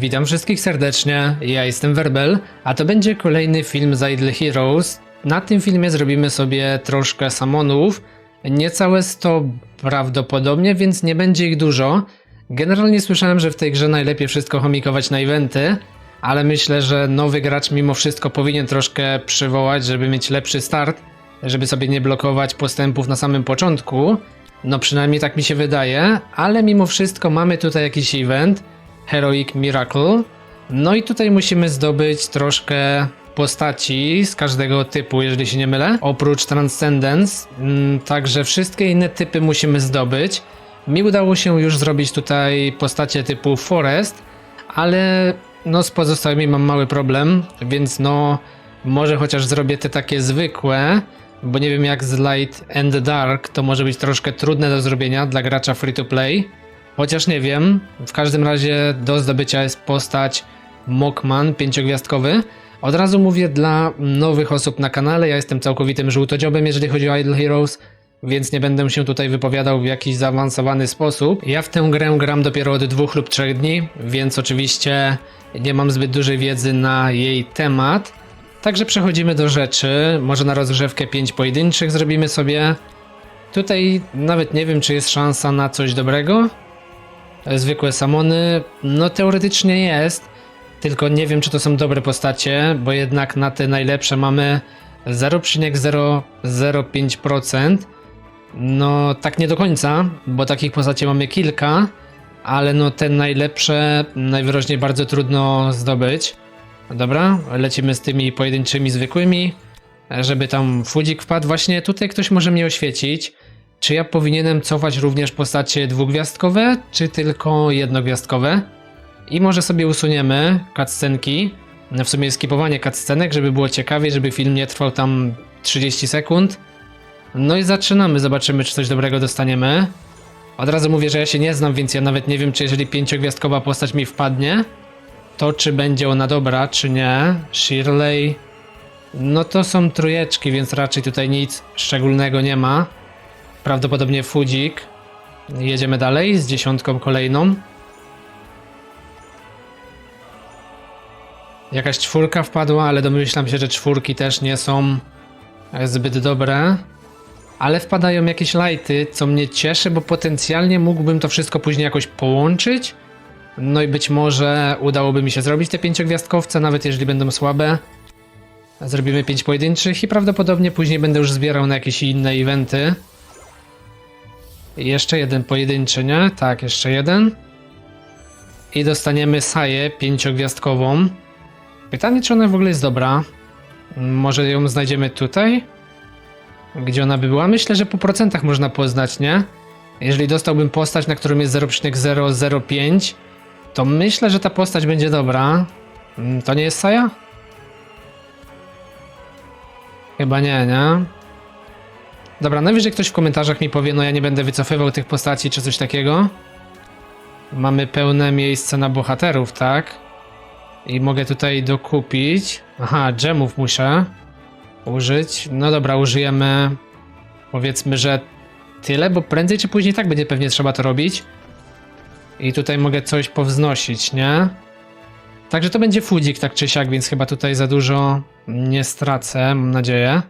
Witam wszystkich serdecznie, ja jestem Werbel, a to będzie kolejny film z Idle Heroes. Na tym filmie zrobimy sobie troszkę samonów, niecałe 100 prawdopodobnie, więc nie będzie ich dużo. Generalnie słyszałem, że w tej grze najlepiej wszystko chomikować na eventy, ale myślę, że nowy gracz mimo wszystko powinien troszkę przywołać, żeby mieć lepszy start, żeby sobie nie blokować postępów na samym początku. No przynajmniej tak mi się wydaje, ale mimo wszystko mamy tutaj jakiś event, Heroic Miracle. No i tutaj musimy zdobyć troszkę postaci z każdego typu, jeżeli się nie mylę, oprócz Transcendence. Mm, Także wszystkie inne typy musimy zdobyć. Mi udało się już zrobić tutaj postacie typu Forest, ale no z pozostałymi mam mały problem, więc no może chociaż zrobię te takie zwykłe, bo nie wiem jak z Light and Dark to może być troszkę trudne do zrobienia dla gracza free to play. Chociaż nie wiem, w każdym razie do zdobycia jest postać Mockman pięciogwiazdkowy. Od razu mówię dla nowych osób na kanale, ja jestem całkowitym żółtodziobem, jeżeli chodzi o Idle Heroes, więc nie będę się tutaj wypowiadał w jakiś zaawansowany sposób. Ja w tę grę gram dopiero od dwóch lub trzech dni, więc oczywiście nie mam zbyt dużej wiedzy na jej temat. Także przechodzimy do rzeczy. Może na rozgrzewkę 5 pojedynczych zrobimy sobie. Tutaj nawet nie wiem, czy jest szansa na coś dobrego. Zwykłe samony, no teoretycznie jest, tylko nie wiem, czy to są dobre postacie, bo jednak na te najlepsze mamy 0,005%. No tak nie do końca, bo takich postaci mamy kilka, ale no te najlepsze najwyraźniej bardzo trudno zdobyć. Dobra, lecimy z tymi pojedynczymi zwykłymi, żeby tam fudzik wpadł. Właśnie tutaj ktoś może mnie oświecić. Czy ja powinienem cofać również postacie dwugwiazdkowe, czy tylko jednogwiazdkowe? I może sobie usuniemy cutscenki, w sumie skipowanie cutscenek, żeby było ciekawie, żeby film nie trwał tam 30 sekund. No i zaczynamy, zobaczymy czy coś dobrego dostaniemy. Od razu mówię, że ja się nie znam, więc ja nawet nie wiem, czy jeżeli pięciogwiazdkowa postać mi wpadnie, to czy będzie ona dobra, czy nie. Shirley, no to są trójeczki, więc raczej tutaj nic szczególnego nie ma. Prawdopodobnie Fudzik. Jedziemy dalej z dziesiątką kolejną. Jakaś czwórka wpadła, ale domyślam się, że czwórki też nie są zbyt dobre. Ale wpadają jakieś lighty, co mnie cieszy, bo potencjalnie mógłbym to wszystko później jakoś połączyć. No i być może udałoby mi się zrobić te pięciogwiazdkowce, nawet jeżeli będą słabe. Zrobimy pięć pojedynczych i prawdopodobnie później będę już zbierał na jakieś inne eventy. Jeszcze jeden pojedynczy, nie? Tak, jeszcze jeden. I dostaniemy Saję pięciogwiazdkową. Pytanie, czy ona w ogóle jest dobra. Może ją znajdziemy tutaj? Gdzie ona by była? Myślę, że po procentach można poznać, nie? Jeżeli dostałbym postać, na którym jest 0,005, to myślę, że ta postać będzie dobra. Mm, To nie jest Saja? Chyba nie, nie? Dobra, najwyżej ktoś w komentarzach mi powie, no ja nie będę wycofywał tych postaci czy coś takiego. Mamy pełne miejsce na bohaterów, tak? I mogę tutaj dokupić. Aha, gemów muszę użyć. No dobra, użyjemy powiedzmy, że tyle, bo prędzej czy później tak będzie pewnie trzeba to robić. I tutaj mogę coś powznosić, nie? Także to będzie fudzik tak czy siak, więc chyba tutaj za dużo nie stracę, mam nadzieję.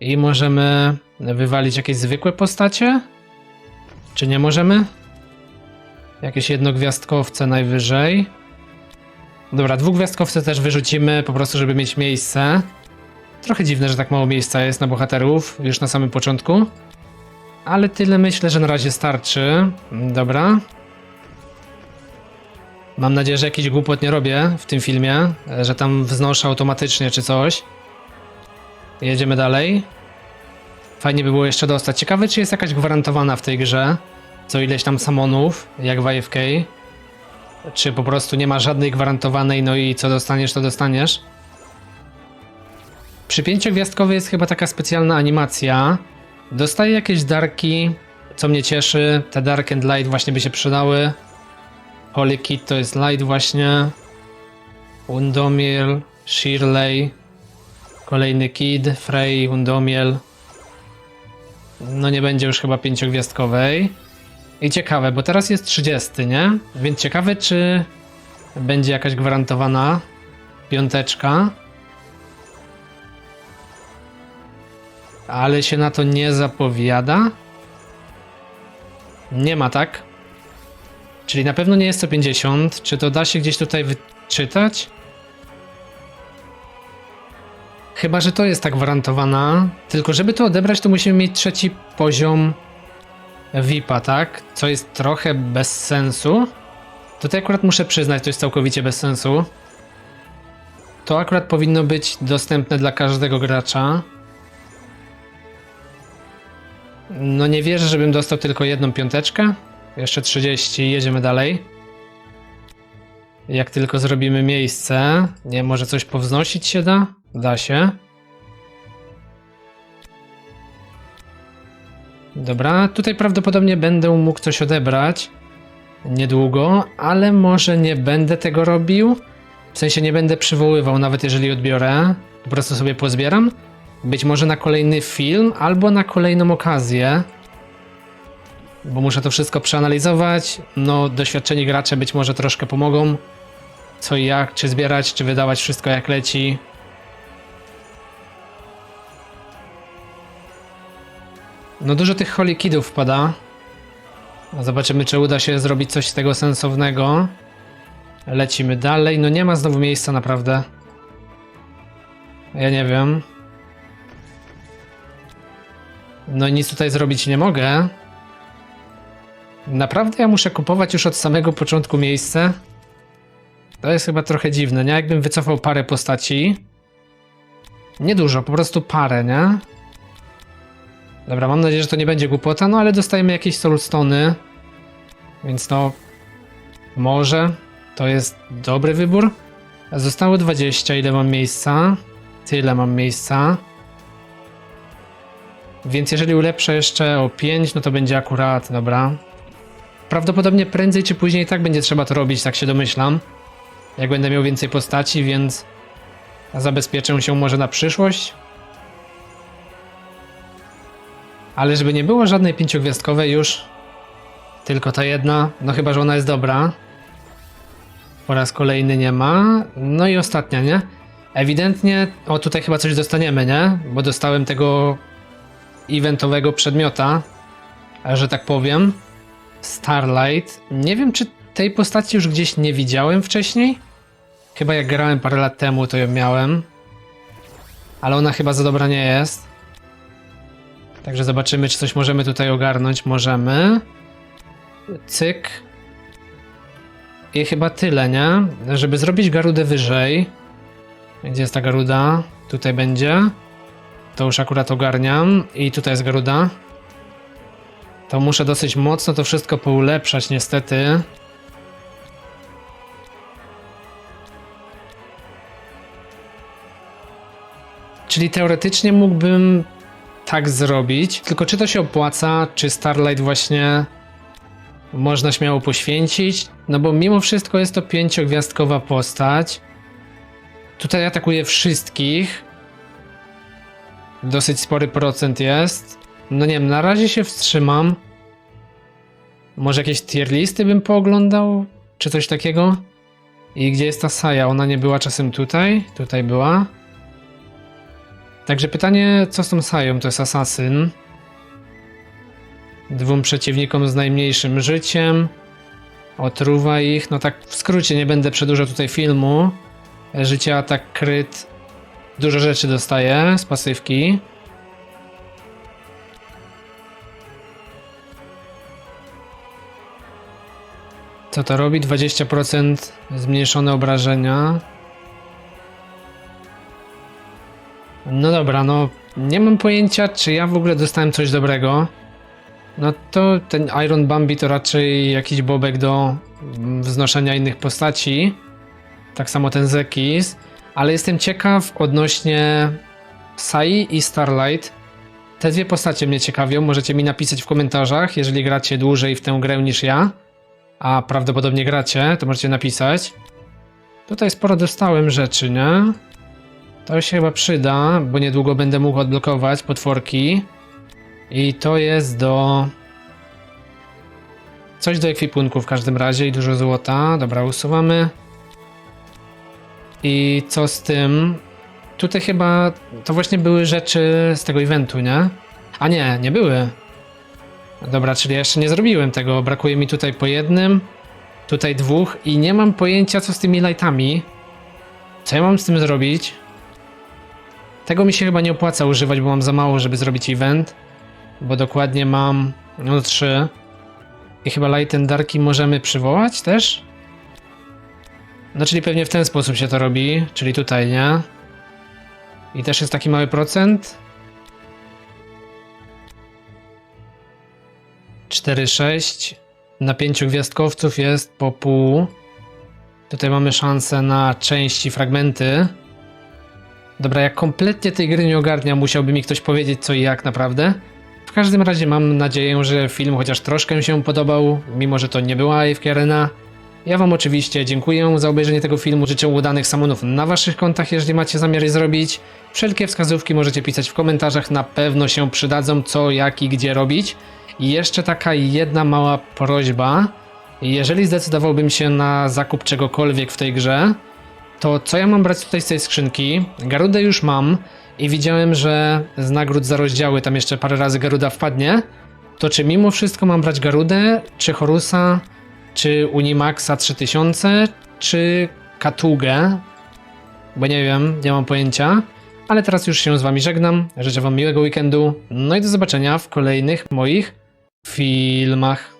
I możemy wywalić jakieś zwykłe postacie? Czy nie możemy? Jakieś jednogwiazdkowce najwyżej. Dobra, dwugwiazdkowce też wyrzucimy, po prostu żeby mieć miejsce. Trochę dziwne, że tak mało miejsca jest na bohaterów, już na samym początku. Ale tyle myślę, że na razie starczy. Dobra. Mam nadzieję, że jakiś głupot nie robię w tym filmie, że tam wznoszę automatycznie czy coś. Jedziemy dalej. Fajnie by było jeszcze dostać. Ciekawe, czy jest jakaś gwarantowana w tej grze. Co ileś tam samonów, jak w IFK. Czy po prostu nie ma żadnej gwarantowanej, no i co dostaniesz, to dostaniesz. Przy pięciogwiazdkowej jest chyba taka specjalna animacja. Dostaję jakieś darki, co mnie cieszy. Te Dark and Light właśnie by się przydały. Holy Kid to jest Light właśnie. Undomiel, Shirley. Kolejny Kid, Frey, Undomiel. No nie będzie już chyba pięciogwiazdkowej. I ciekawe, bo teraz jest 30, nie? Więc ciekawe, czy będzie jakaś gwarantowana piąteczka. Ale się na to nie zapowiada. Nie ma, tak? Czyli na pewno nie jest to 50. Czy to da się gdzieś tutaj wyczytać? Chyba, że to jest ta gwarantowana. Tylko żeby to odebrać, to musimy mieć trzeci poziom VIP-a, tak? Co jest trochę bez sensu. Tutaj akurat muszę przyznać, to jest całkowicie bez sensu. To akurat powinno być dostępne dla każdego gracza. No nie wierzę, żebym dostał tylko jedną piąteczkę. Jeszcze 30, jedziemy dalej. Jak tylko zrobimy miejsce, nie może coś powznosić się da? Da się. Dobra, tutaj prawdopodobnie będę mógł coś odebrać niedługo, ale może nie będę tego robił. W sensie nie będę przywoływał, nawet jeżeli odbiorę. Po prostu sobie pozbieram. Być może na kolejny film, albo na kolejną okazję. Bo muszę to wszystko przeanalizować. No, doświadczeni gracze być może troszkę pomogą. Co i jak, czy zbierać, czy wydawać wszystko jak leci. No dużo tych holy kidów wpada. Zobaczymy, czy uda się zrobić coś z tego sensownego. Lecimy dalej. No nie ma znowu miejsca naprawdę. Ja nie wiem. No nic tutaj zrobić nie mogę. Naprawdę ja muszę kupować już od samego początku miejsce? To jest chyba trochę dziwne, nie? Jakbym wycofał parę postaci. Niedużo, po prostu parę, nie? Dobra, mam nadzieję, że to nie będzie głupota, no ale dostajemy jakieś soulstony. Więc no... Może to jest dobry wybór. Zostało 20, ile mam miejsca? Tyle mam miejsca. Więc jeżeli ulepszę jeszcze o 5, no to będzie akurat, dobra. Prawdopodobnie prędzej czy później tak będzie trzeba to robić, tak się domyślam. Jak będę miał więcej postaci, więc zabezpieczę się może na przyszłość. Ale żeby nie było żadnej pięciogwiazdkowej już, tylko ta jedna, no chyba, że ona jest dobra. Po raz kolejny nie ma. No i ostatnia, nie? Ewidentnie, o tutaj chyba coś dostaniemy, nie? Bo dostałem tego eventowego przedmiota, że tak powiem. Starlight. Nie wiem, czy tej postaci już gdzieś nie widziałem wcześniej. Chyba jak grałem parę lat temu, to ją miałem. Ale ona chyba za dobra nie jest. Także zobaczymy, czy coś możemy tutaj ogarnąć. Możemy. Cyk. I chyba tyle, nie? Żeby zrobić garudę wyżej. Gdzie jest ta garuda? Tutaj będzie. To już akurat ogarniam. I tutaj jest garuda. To muszę dosyć mocno to wszystko poulepszać, niestety. Czyli teoretycznie mógłbym tak zrobić. Tylko czy to się opłaca, czy Starlight właśnie można śmiało poświęcić? No bo mimo wszystko jest to pięciogwiazdkowa postać. Tutaj atakuje wszystkich. Dosyć spory procent jest. No nie wiem, na razie się wstrzymam. Może jakieś tier listy bym pooglądał? Czy coś takiego? I gdzie jest ta Saja? Ona nie była czasem tutaj? Tutaj była. Także pytanie, co z tą Sają? To jest asasyn. Dwóm przeciwnikom z najmniejszym życiem. Otruwa ich. No tak w skrócie, nie będę przedłużał tutaj filmu. Życie, atak, kryt. Dużo rzeczy dostaje z pasywki. Co to robi? 20% zmniejszone obrażenia. No dobra, no nie mam pojęcia, czy ja w ogóle dostałem coś dobrego. No to ten Iron Bambi to raczej jakiś bobek do wznoszenia innych postaci. Tak samo ten Zekis. Ale jestem ciekaw odnośnie Sai i Starlight. Te dwie postacie mnie ciekawią. Możecie mi napisać w komentarzach, jeżeli gracie dłużej w tę grę niż ja. A prawdopodobnie gracie, to możecie napisać. Tutaj sporo dostałem rzeczy, nie? To się chyba przyda, bo niedługo będę mógł odblokować potworki. I to jest do... Coś do ekwipunku w każdym razie i dużo złota. Dobra, usuwamy. I co z tym? Tutaj chyba to właśnie były rzeczy z tego eventu, nie? A nie, nie były. Dobra, czyli jeszcze nie zrobiłem tego. Brakuje mi tutaj po jednym, tutaj dwóch i nie mam pojęcia co z tymi lightami. Co ja mam z tym zrobić? Tego mi się chyba nie opłaca używać, bo mam za mało, żeby zrobić event. Bo dokładnie mam no trzy. I chyba light and darki możemy przywołać też? No czyli pewnie w ten sposób się to robi, czyli tutaj, nie? I też jest taki mały procent. 4-6. Na pięciu gwiazdkowców jest po pół. Tutaj mamy szansę na części, fragmenty. Dobra, jak kompletnie tej gry nie ogarnia, musiałby mi ktoś powiedzieć co i jak naprawdę. W każdym razie mam nadzieję, że film chociaż troszkę się podobał, mimo że to nie była AFK Arena. Ja wam oczywiście dziękuję za obejrzenie tego filmu, życzę udanych samonów na waszych kontach, jeżeli macie zamiar je zrobić. Wszelkie wskazówki możecie pisać w komentarzach, na pewno się przydadzą co, jak i gdzie robić. I jeszcze taka jedna mała prośba. Jeżeli zdecydowałbym się na zakup czegokolwiek w tej grze, to co ja mam brać tutaj z tej skrzynki? Garudę już mam i widziałem, że z nagród za rozdziały tam jeszcze parę razy Garuda wpadnie. To czy mimo wszystko mam brać Garudę, czy Horusa, czy Unimaxa 3000, czy Katugę? Bo nie wiem, nie mam pojęcia. Ale teraz już się z wami żegnam. Życzę wam miłego weekendu. No i do zobaczenia w kolejnych moich filmach.